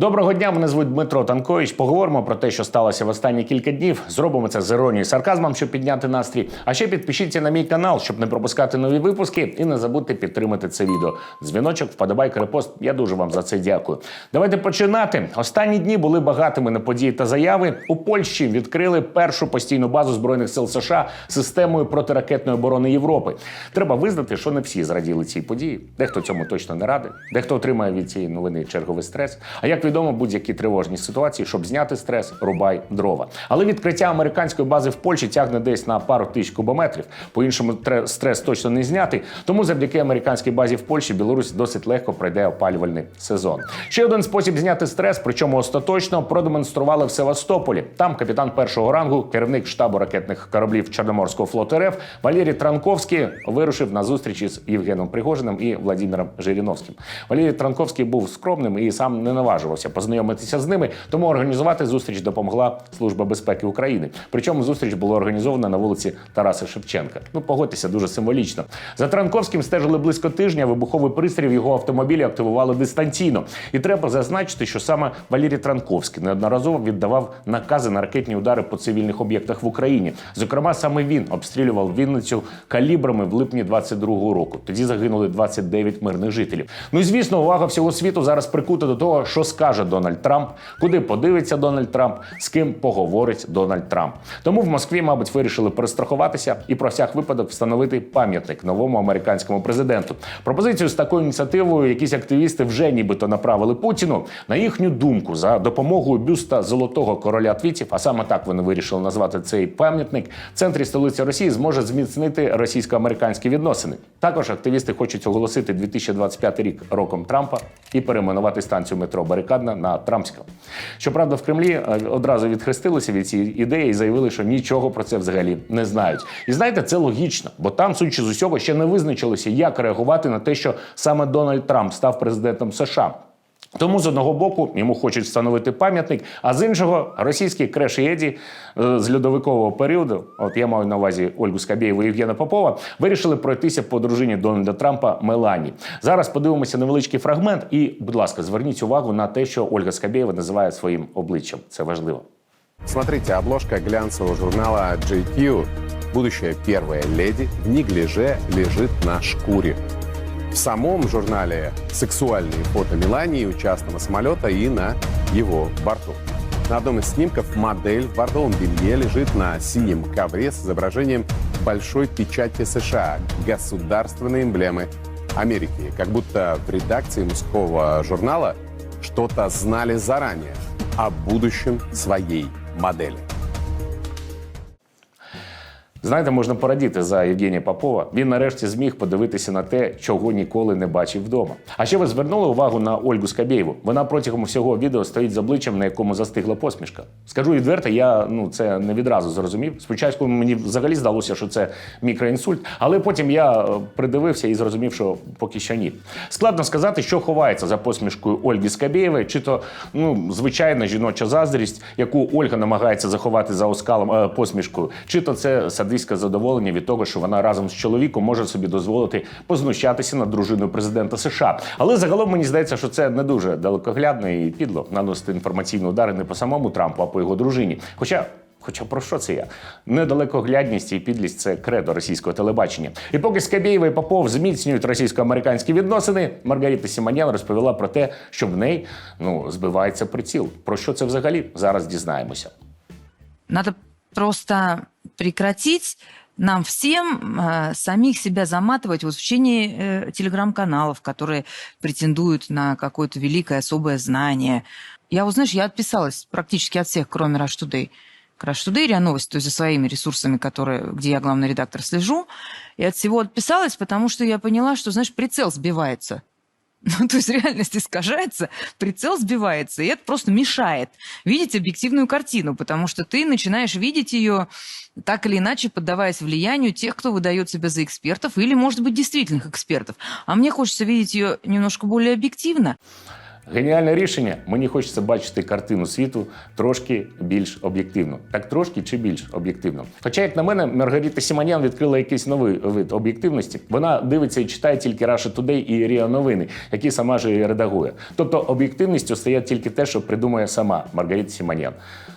Доброго дня, мене звуть Дмитро Танкович. Поговоримо про те, що сталося в останні кілька днів. Зробимо це з іронією сарказмом, щоб підняти настрій. А ще підпишіться на мій канал, щоб не пропускати нові випуски. І не забудьте підтримати це відео. Дзвіночок, вподобайка, репост. Я дуже вам за це дякую. Давайте починати. Останні дні були багатими на події та заяви. У Польщі відкрили першу постійну базу збройних сил США системою протиракетної оборони Європи. Треба визнати, що не всі зраділи цій події. Дехто цьому точно не радий, дехто отримає від цієї новини черговий стрес. А як відомо, будь-які тривожні ситуації, щоб зняти стрес, рубай дрова. Але відкриття американської бази в Польщі тягне десь на пару тисяч кубометрів. По іншому стрес точно не зняти. Тому завдяки американській базі в Польщі Білорусь досить легко пройде опалювальний сезон. Ще один спосіб зняти стрес, причому остаточно продемонстрували в Севастополі. Там капітан першого рангу, керівник штабу ракетних кораблів Чорноморського флоту РФ Валерій Транковський вирушив на зустріч із Євгеном Пригожиним і Владимиром Жириновським. Валерій Транковський був скромним і сам не наважувався познайомитися з ними, тому організувати зустріч допомогла Служба безпеки України. Причому зустріч була організована на вулиці Тараса Шевченка. Ну погодьтеся, дуже символічно. За Транковським стежили близько тижня. Вибуховий пристрій в його автомобілі активували дистанційно. І треба зазначити, що саме Валерій Транковський неодноразово віддавав накази на ракетні удари по цивільних об'єктах в Україні. Зокрема, саме він обстрілював Вінницю калібрами в липні 22-го року. Тоді загинули 29 мирних жителів. Ну і звісно, увага всього світу зараз прикута до того, що скаже Дональд Трамп, куди подивиться Дональд Трамп, з ким поговорить Дональд Трамп. Тому в Москві, мабуть, вирішили перестрахуватися і про всяк випадок встановити пам'ятник новому американському президенту. Пропозицію з такою ініціативою якісь активісти вже нібито направили Путіну. На їхню думку, за допомогою бюста золотого короля твітів, а саме так вони вирішили назвати цей пам'ятник, в центрі столиці Росії зможе зміцнити російсько-американські відносини. Також активісти хочуть оголосити 2025 рік роком Трампа і перейменувати станцію метро Барикадна на Трампська. Щоправда, в Кремлі е, одразу відхрестилися від цієї ідеї і заявили, що нічого про це взагалі не знають. І знаєте, це логічно, бо там, судячи з усього, ще не визначилося, як реагувати на те, що саме Дональд Трамп став президентом США. Тому з одного боку йому хочуть встановити пам'ятник, а з іншого російські креш Єді е, з льодовикового періоду, от я маю на увазі Ольгу Скабєєву і Євгена Попова, вирішили пройтися по дружині Дональда Трампа Мелані. Зараз подивимося невеличкий фрагмент, і, будь ласка, зверніть увагу на те, що Ольга Скабєєва називає своїм обличчям. Це важливо. Смотрите, обложка глянцевого журнала GQ. Будущая первая леди в неглиже лежит на шкуре. В самом журнале сексуальные фото Мелании у частного самолета и на его борту. На одном из снимков модель в бордовом белье лежит на синем ковре с изображением большой печати США, государственной эмблемы Америки. Как будто в редакции мужского журнала что-то знали заранее о будущем своей модели. Знаєте, можна порадіти за Євгенія Попова. Він нарешті зміг подивитися на те, чого ніколи не бачив вдома. А ще ви звернули увагу на Ольгу Скабєєву. Вона протягом всього відео стоїть з обличчям, на якому застигла посмішка. Скажу відверто, я ну це не відразу зрозумів. Спочатку мені взагалі здалося, що це мікроінсульт, але потім я е, придивився і зрозумів, що поки що ні. Складно сказати, що ховається за посмішкою Ольги Скабєєвої, чи то ну звичайна жіноча заздрість, яку Ольга намагається заховати за оскалом е, посмішкою, чи то це садистське задоволення від того, що вона разом з чоловіком може собі дозволити познущатися над дружиною президента США. Але загалом мені здається, що це не дуже далекоглядно і підло наносити інформаційні удари не по самому Трампу, а по його дружині. Хоча. Хоча про що це я? Недалекоглядність і підлість це кредо російського телебачення. І поки Скабєєва і Попов зміцнюють російсько-американські відносини, Маргарита Сіманян розповіла про те, що в неї ну збивається приціл. Про що це взагалі зараз дізнаємося. Надо просто прекратить нам всем э, самих себя заматывать вот в течение э, телеграм-каналов, которые претендуют на какое-то великое особое знание. Я, вот, знаешь, я отписалась практически от всех, кроме Rush Today. К РИА Новости, то есть за своими ресурсами, которые, где я главный редактор, слежу. И от всего отписалась, потому что я поняла, что, знаешь, прицел сбивается. Ну, то есть реальность искажается, прицел сбивается, и это просто мешает видеть объективную картину, потому что ты начинаешь видеть ее так или иначе, поддаваясь влиянию тех, кто выдает себя за экспертов, или, может быть, действительных экспертов. А мне хочется видеть ее немножко более объективно. Геніальне рішення. Мені хочеться бачити картину світу трошки більш об'єктивно. Так трошки чи більш об'єктивно. Хоча, як на мене, Маргарита Сіманян відкрила якийсь новий вид об'єктивності. Вона дивиться і читає тільки Russia Today і Ріа Новини, які сама ж і редагує. Тобто об'єктивністю стає тільки те, що придумує сама Маргарита Сіманян.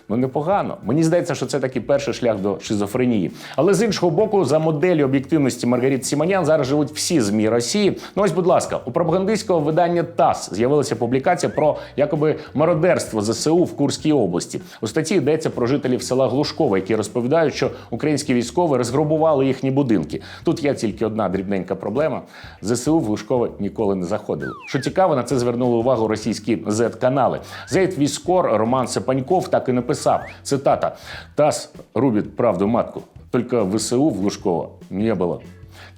Ну непогано. Мені здається, що це такий перший шлях до шизофренії. Але з іншого боку, за моделлю об'єктивності Маргарити Сіманян зараз живуть всі змі Росії. Ну ось, будь ласка, у пропагандистського видання ТАСС з'явилася публікація про якоби мародерство ЗСУ в Курській області. У статті йдеться про жителів села Глушкове, які розповідають, що українські військові розграбували їхні будинки. Тут є тільки одна дрібненька проблема: ЗСУ в Глушкове ніколи не заходили. Що цікаво, на це звернули увагу російські Z-канали. Зейд Віскор Роман Сепаньков так і написав: цитата: ТАСС рубить правду матку. Тільки ВСУ в Глушково не було.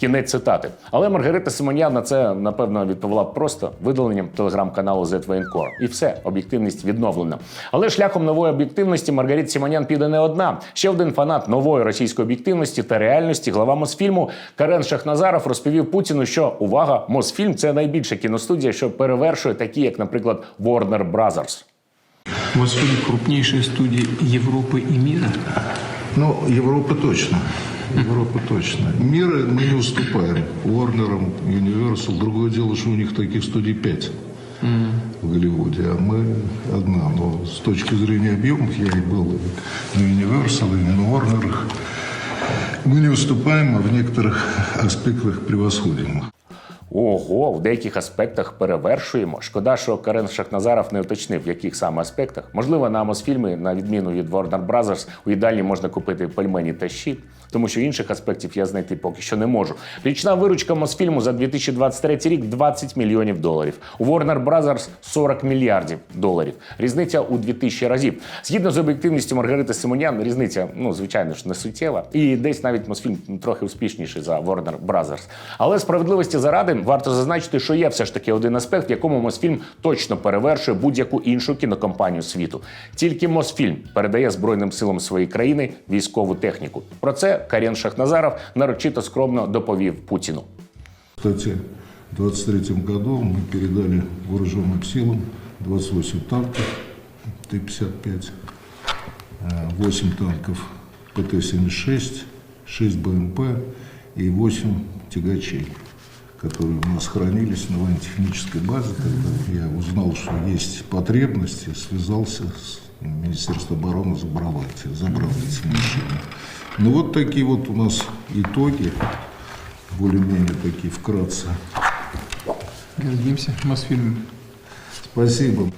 Кінець цитати. Але Маргарита Симонян на це напевно відповіла просто видаленням телеграм-каналу ZVNCore. І все, об'єктивність відновлена. Але шляхом нової об'єктивності Маргарита Симонян піде не одна. Ще один фанат нової російської об'єктивності та реальності, глава Мосфільму Карен Шахназаров розповів Путіну, що увага, Мосфільм це найбільша кіностудія, що перевершує такі, як, наприклад, Warner Brothers. Мосфильм – крупнейшая студия Европы и мира. Ну, Европа точно. Европа точно. Мира мы не уступаем. Warner, Universal. Другое дело, что у них таких студий пять в Голливуде, а мы одна. Но с точки зрения объемов я и был и на Universal, и на Warner. Мы не уступаем, а в некоторых аспектах превосходим их. Ого, в деяких аспектах перевершуємо. Шкода, що Карен Шахназаров не уточнив, в яких саме аспектах. Можливо, на Мосфільмі, на відміну від Warner Brothers, у їдальні можна купити пельмені та щі, тому що інших аспектів я знайти поки що не можу. Річна виручка Мосфільму за 2023 рік 20 мільйонів доларів. У Warner Brothers 40 мільярдів доларів. Різниця у 2000 разів. Згідно з об'єктивністю Маргарити Симонян, різниця, ну звичайно ж, не суттєва. І десь навіть Мосфільм трохи успішніший за Warner Brothers. Але справедливості заради варто зазначити, що є все ж таки один аспект, якому Мосфільм точно перевершує будь-яку іншу кінокомпанію світу. Тільки Мосфільм передає Збройним силам своєї країни військову техніку. Про це Карен Шахназаров нарочито скромно доповів Путіну. Кстати, в 23 году мы передали вооруженным силам 28 танков Т-55, э, 8 танков ПТ-76, 6 БМП и 8 тягачей, которые у нас хранились на военно-технической базе. Когда я узнал, что есть потребности, связался с Министерством обороны, забрал эти, забрал эти машины. Ну вот такие вот у нас итоги, более-менее такие вкратце. Гордимся Мосфильмом. Спасибо.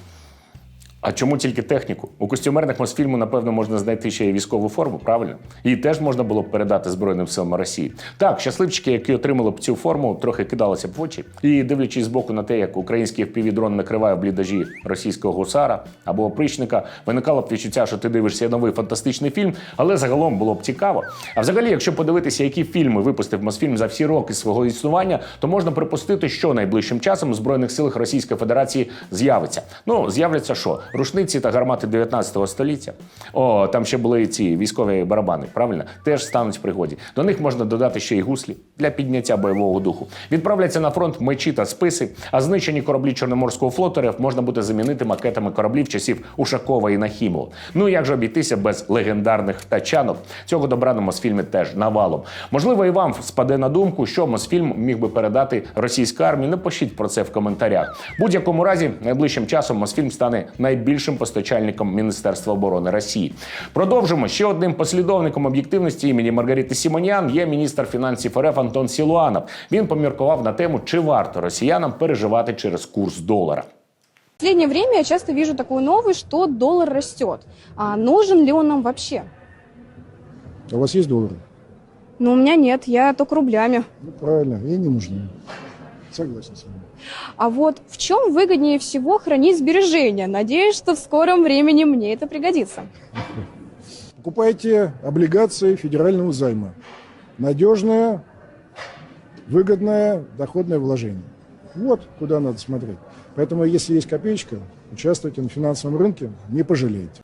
А чому тільки техніку? У костюмерних Мосфільму, напевно, можна знайти ще й військову форму, правильно? Її теж можна було б передати Збройним силам Росії. Так, щасливчики, які отримали б цю форму, трохи кидалися б в очі. І дивлячись збоку на те, як український впівдрон накриває блідажі російського гусара або опричника, виникало б відчуття, що ти дивишся новий фантастичний фільм, але загалом було б цікаво. А взагалі, якщо подивитися, які фільми випустив Мосфільм за всі роки свого існування, то можна припустити, що найближчим часом у збройних силах Російської Федерації з'явиться. Ну з'являться що? Рушниці та гармати 19 століття. О, там ще були ці військові барабани, правильно? Теж стануть в пригоді. До них можна додати ще й гуслі для підняття бойового духу. Відправляться на фронт мечі та списи, а знищені кораблі Чорноморського флоту РФ можна буде замінити макетами кораблів часів Ушакова і Нахімова. Ну як же обійтися без легендарних тачанок? Цього добра на Мосфільмі теж навалом. Можливо, і вам спаде на думку, що Мосфільм міг би передати російській армії. Напишіть про це в коментарях. Будь-якому разі, найближчим часом Мосфільм стане найбільшим постачальником Міністерства оборони Росії. Продовжимо ще одним послідовником об'єктивності імені Маргарити Сімонян є міністр фінансів РФ Антон Сілуанов. Він поміркував на тему, чи варто росіянам переживати через курс долара. В последнее время я часто вижу такую новость, что доллар растет. А нужен ли он нам вообще? А у вас есть доллары? Ну, у меня нет, я только рублями. Ну, правильно, и не нужны. Согласен с вами. А вот в чем выгоднее всего хранить сбережения? Надеюсь, что в скором времени мне это пригодится. Покупайте облигации федерального займа. Надежное, выгодное, доходное вложение. Вот куда надо смотреть. Поэтому, если есть копеечка, участвуйте на финансовом рынке, не пожалеете.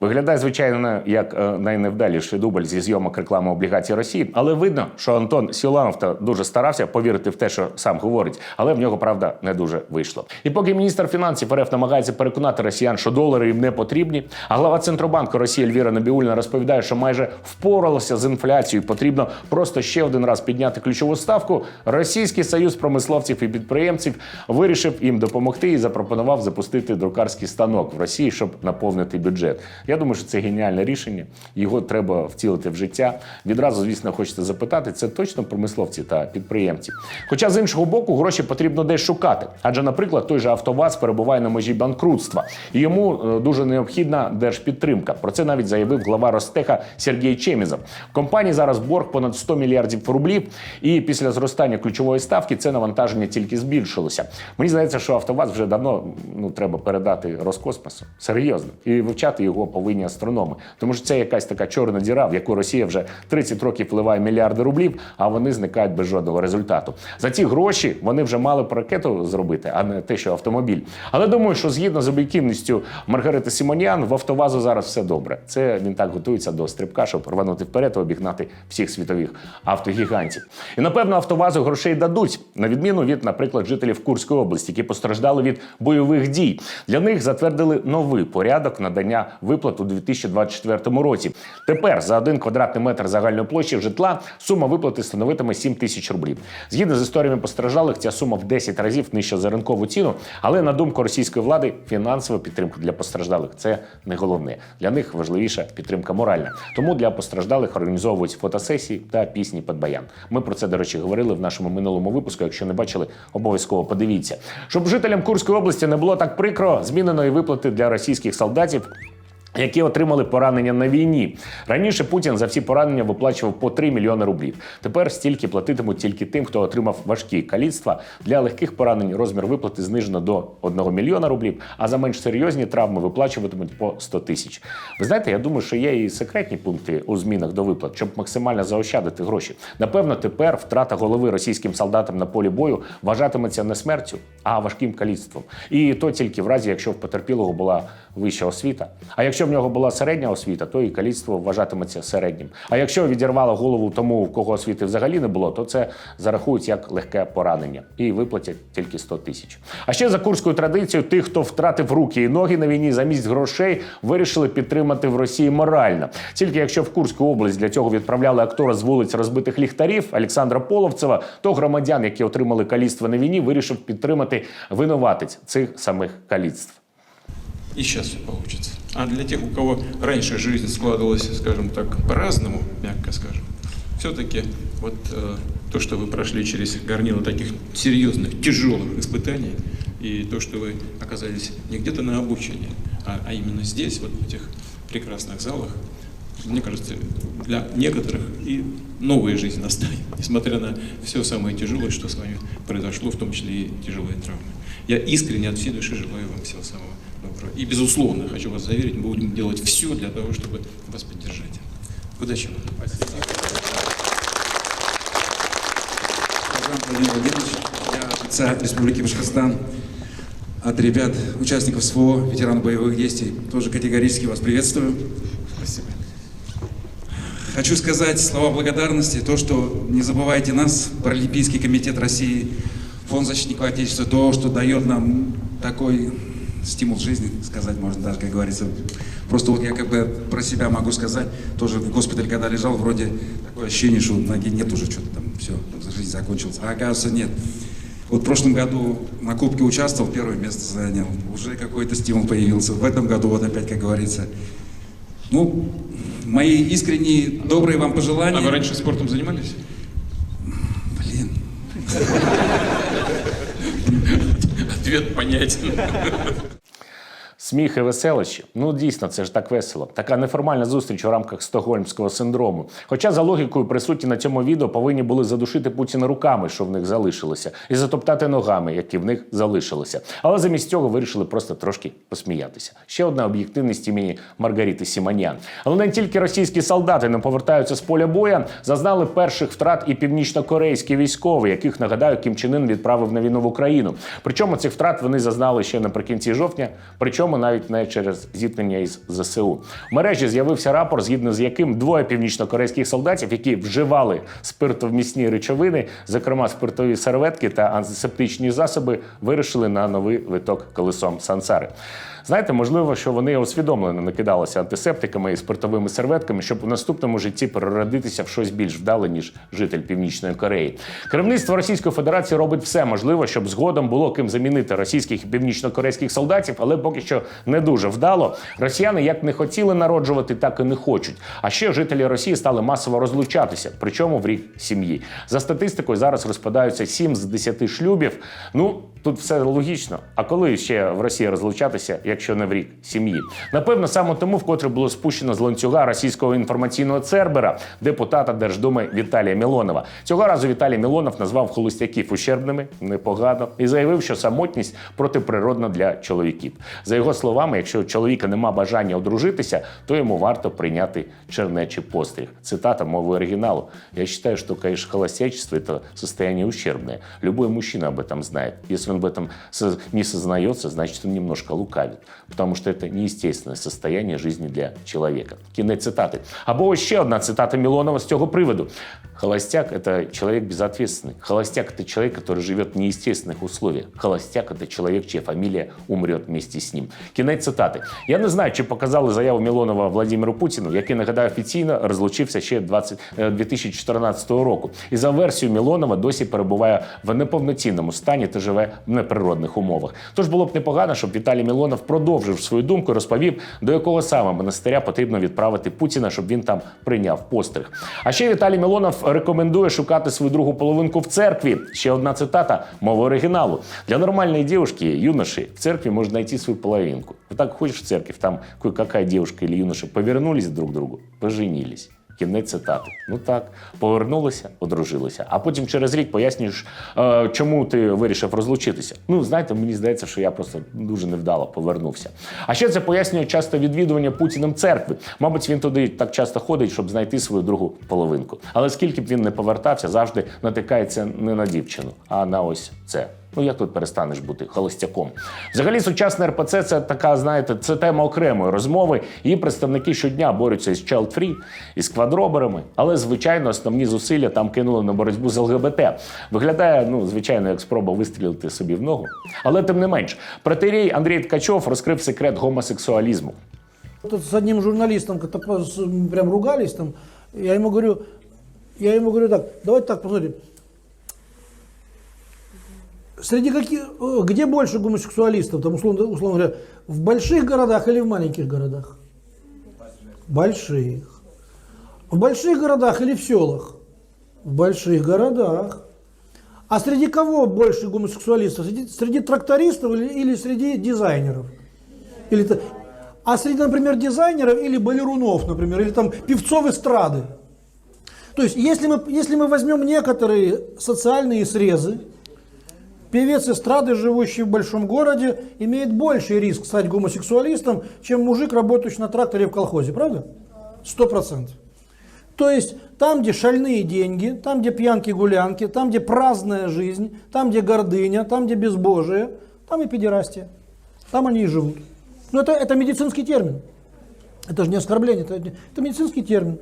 Виглядає, звичайно, як е, найневдаліший дубль зі зйомок реклами облігацій Росії, але видно, що Антон Сіланов та дуже старався повірити в те, що сам говорить, але в нього правда не дуже вийшло. І поки міністр фінансів РФ намагається переконати росіян, що долари їм не потрібні, а глава центробанку Росії Ельвіра Набіульна розповідає, що майже впоралася з інфляцією. Потрібно просто ще один раз підняти ключову ставку. Російський союз промисловців і підприємців вирішив їм допомогти і запропонував запустити друкарський станок в Росії, щоб наповнити бюджет. Я думаю, що це геніальне рішення. Його треба втілити в життя. Відразу, звісно, хочеться запитати, це точно промисловці та підприємці. Хоча з іншого боку, гроші потрібно десь шукати. Адже, наприклад, той же Автоваз перебуває на межі банкрутства, і йому е, дуже необхідна держпідтримка. Про це навіть заявив глава Ростеха Сергій Чемізов. Компанії зараз борг понад 100 мільярдів рублів, і після зростання ключової ставки це навантаження тільки збільшилося. Мені здається, що Автоваз вже давно ну треба передати Роскосмосу. Серйозно, і вивчати його повинні астрономи, тому що це якась така чорна діра, в яку Росія вже 30 років вливає мільярди рублів, а вони зникають без жодного результату. За ці гроші вони вже мали б ракету зробити, а не те, що автомобіль. Але думаю, що згідно з об'єктивністю Маргарити Сімоніан, в Автовазу зараз все добре. Це він так готується до стрибка, щоб рванути вперед і обігнати всіх світових автогігантів. І напевно Автовазу грошей дадуть, на відміну від, наприклад, жителів Курської області, які постраждали від бойових дій. Для них затвердили новий порядок надання виплат у 2024 році. Тепер за один квадратний метр загальної площі житла сума виплати становитиме 7 тисяч рублів. Згідно з історіями постраждалих, ця сума в 10 разів нижча за ринкову ціну. Але на думку російської влади, фінансова підтримка для постраждалих це не головне. Для них важливіша підтримка моральна. Тому для постраждалих організовують фотосесії та пісні під баян. Ми про це, до речі, говорили в нашому минулому випуску. Якщо не бачили, обов'язково подивіться. Щоб жителям Курської області не було так прикро, змінено і виплати для російських солдатів. Які отримали поранення на війні раніше Путін за всі поранення виплачував по 3 мільйони рублів. Тепер стільки платитимуть тільки тим, хто отримав важкі каліцтва. Для легких поранень розмір виплати знижено до 1 мільйона рублів, а за менш серйозні травми виплачуватимуть по 100 тисяч. Ви знаєте, я думаю, що є і секретні пункти у змінах до виплат, щоб максимально заощадити гроші. Напевно, тепер втрата голови російським солдатам на полі бою вважатиметься не смертю, а важким каліцтвом. І то тільки в разі, якщо в потерпілого була вища освіта. А якщо в нього була середня освіта, то і каліцтво вважатиметься середнім. А якщо відірвало голову тому, в кого освіти взагалі не було, то це зарахують як легке поранення і виплатять тільки 100 тисяч. А ще за курською традицією, тих, хто втратив руки і ноги на війні, замість грошей вирішили підтримати в Росії морально. Тільки якщо в Курську область для цього відправляли актора з вулиць розбитих ліхтарів Олександра Половцева, то громадян, які отримали каліцтво на війні, вирішив підтримати винуватець цих самих каліцтв. И сейчас все получится. А для тех, у кого раньше жизнь складывалась, скажем так, по-разному, мягко скажем, все-таки вот э, то, что вы прошли через горнило таких серьезных, тяжелых испытаний, и то, что вы оказались не где-то на обучении, а, а именно здесь, вот в этих прекрасных залах, мне кажется, для некоторых и новая жизнь настанет, несмотря на все самое тяжелое, что с вами произошло, в том числе и тяжелые травмы. Я искренне от всей души желаю вам всего самого доброго. И, безусловно, хочу вас заверить, мы будем делать все для того, чтобы вас поддержать. Удачи вам. Владимир Владимирович, я от лица Республики Башкортостан, от ребят, участников СВО, ветеранов боевых действий, тоже категорически вас приветствую. Спасибо. Хочу сказать слова благодарности, то, что не забывайте нас, Паралимпийский комитет России, Фонд защитников Отечества, то, что дает нам такой стимул жизни, сказать можно даже, как говорится. Просто вот я как бы про себя могу сказать, тоже в госпитале, когда лежал, вроде такое ощущение, что ноги нет уже, что-то там, все, жизнь закончилась. А оказывается нет. Вот в прошлом году на Кубке участвовал, первое место занял, уже какой-то стимул появился. В этом году вот опять, как говорится. Ну, мои искренние, добрые вам пожелания. А вы раньше спортом занимались? Блин, Ответ понятен. Сміх і веселощі. Ну дійсно, це ж так весело. Така неформальна зустріч у рамках стокгольмського синдрому. Хоча за логікою присутні на цьому відео повинні були задушити Путіна руками, що в них залишилося, і затоптати ногами, які в них залишилися. Але замість цього вирішили просто трошки посміятися. Ще одна об'єктивність імені Маргарити Сіманян. Але не тільки російські солдати не повертаються з поля боя, зазнали перших втрат і північно-корейські військові, яких нагадаю, Кім Чен Ін відправив на війну в Україну. Причому цих втрат вони зазнали ще наприкінці жовтня. Причому причому навіть не через зіткнення із ЗСУ. В мережі з'явився рапорт, згідно з яким двоє північнокорейських солдатів, які вживали спиртовмісні речовини, зокрема спиртові серветки та антисептичні засоби, вирішили на новий виток колесом сансари. Знаєте, можливо, що вони усвідомлено накидалися антисептиками і спиртовими серветками, щоб у наступному житті переродитися в щось більш вдале, ніж житель Північної Кореї. Керівництво Російської Федерації робить все можливе, щоб згодом було ким замінити російських і північнокорейських солдатів, але поки що не дуже вдало. Росіяни як не хотіли народжувати, так і не хочуть. А ще жителі Росії стали масово розлучатися, причому в рік сім'ї. За статистикою зараз розпадаються 7 з 10 шлюбів. Ну тут все логічно. А коли ще в Росії розлучатися, якщо не в рік сім'ї? Напевно, саме тому вкотре було спущено з ланцюга російського інформаційного цербера депутата Держдуми Віталія Мілонова. Цього разу Віталій Мілонов назвав холостяків ущербними непогано і заявив, що самотність протиприродна для чоловіків. За його словами, якщо у чоловіка нема бажання одружитися, то йому варто прийняти чернечий постріг. Цитата мови оригиналу. Я считаю, что, конечно, холостячество – это состояние ущербное. Любой мужчина об этом знает. Если он в этом со- не сознается, значит, он немножко лукавит. Потому что это неестественное состояние жизни для человека. Кінець цитати. Або ще одна цитата Милонова з цього приводу. Холостяк – это человек безответственный. Холостяк – это человек, который живет в неестественных условиях. Холостяк – это человек, чья фамилия умрет вместе с ним. Кінець цитати. Я не знаю, чи показали заяву Мілонова Владимиру Путіну, який, нагадаю, офіційно розлучився ще 20, е, 2014 року. І за версією Мілонова досі перебуває в неповноцінному стані та живе в неприродних умовах. Тож було б непогано, щоб Віталій Мілонов продовжив свою думку і розповів, до якого саме монастиря потрібно відправити Путіна, щоб він там прийняв постриг. А ще Віталій Мілонов рекомендує шукати свою другу половинку в церкві. Ще одна цитата мови оригіналу. Для нормальной девушки, юноши, в церкви можно найти свою половинку. Вот так ходишь в церковь, там кое-какая девушка или юноша повернулись друг к другу, поженились. Кінець цитати. Ну так, повернулися, одружилися. А потім через рік пояснюєш, е, чому ти вирішив розлучитися. Ну, знаєте, мені здається, що я просто дуже невдало повернувся. А ще це пояснює часто відвідування Путіним церкви. Мабуть, він туди так часто ходить, щоб знайти свою другу половинку. Але скільки б він не повертався, завжди натикається не на дівчину, а на ось це. Ну як тут перестанеш бути холостяком? Взагалі, сучасне РПЦ це така, знаєте, це тема окремої розмови. Її представники щодня борються із child free, із квадроберами. Але звичайно, основні зусилля там кинули на боротьбу з ЛГБТ. Виглядає, ну звичайно, як спроба вистрілити собі в ногу. Але тим не менш, протирій Андрій Ткачов розкрив секрет гомосексуалізму. Тут с одним журналистом прям ругались там. Я ему говорю, я ему говорю так, давайте так посмотрим. Среди каких, где больше гомосексуалистов, там, условно, условно говоря, в больших городах или в маленьких городах? Больших. В больших городах или в селах? В больших городах. А среди кого больше гомосексуалистов? Среди, среди трактористов или, или среди дизайнеров? Или, а среди, например, дизайнеров или балерунов, например, или там певцов эстрады. То есть, если мы, если мы возьмем некоторые социальные срезы, певец эстрады, живущий в большом городе, имеет больший риск стать гомосексуалистом, чем мужик, работающий на тракторе в колхозе, правда? Сто процентов. То есть там, где шальные деньги, там, где пьянки-гулянки, там, где праздная жизнь, там, где гордыня, там, где безбожие, там и педерастия. Там они и живут. Но это, это медицинский термин. Это же не оскорбление, это, это медицинский термин.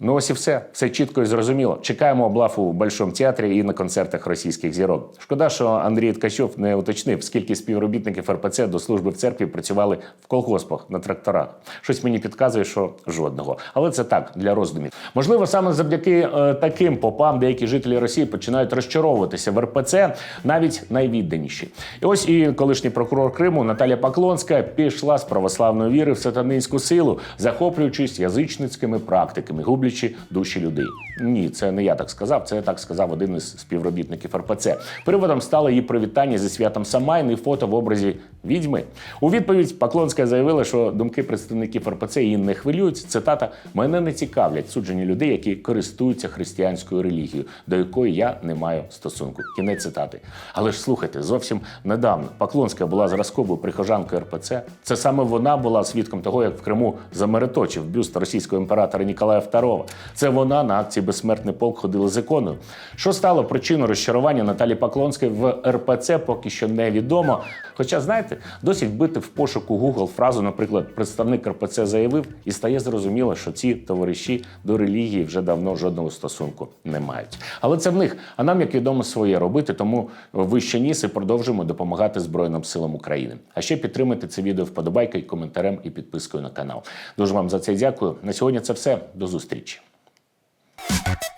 Ну ось і все. Все чітко і зрозуміло. Чекаємо облав у Большому театрі і на концертах російських зірок. Шкода, що Андрій Ткачов не уточнив, скільки співробітників РПЦ до служби в церкві працювали в колгоспах на тракторах. Щось мені підказує, що жодного. Але це так для роздумів. Можливо, саме завдяки е, таким попам деякі жителі Росії починають розчаровуватися в РПЦ, навіть найвідданіші. І ось і колишній прокурор Криму Наталя Поклонська пішла з православної віри в сатанинську силу, захоплюючись язичницькими практиками, гублячи душі людей. Ні, це не я так сказав. Це так сказав один із співробітників РПЦ. Приводом стало її привітання зі святом Самайн і фото в образі відьми. У відповідь Поклонська заявила, що думки представників РПЦ її не хвилюють. Цитата: мене не цікавлять суджені людей, які користуються християнською релігією, до якої я не маю стосунку. Кінець цитати. Але ж слухайте, зовсім недавно Поклонська була зразковою прихожанкою РПЦ. Це саме вона була свідком того, як в Криму замереточив бюст російського імператора Ніколая II. Це вона на акції Безсмертний полк ходила з іконою. Що стало причиною розчарування Наталі Поклонської в РПЦ, поки що невідомо. Хоча, Знаєте, досить вбити в пошуку Google фразу, наприклад, представник РПЦ заявив, і стає зрозуміло, що ці товариші до релігії вже давно жодного стосунку не мають. Але це в них. А нам, як відомо, своє робити, тому вище ніс і продовжуємо допомагати Збройним силам України. А ще підтримайте це відео вподобайкою, коментарем і підпискою на канал. Дуже вам за це дякую. На сьогодні це все. До зустрічі. Thank you.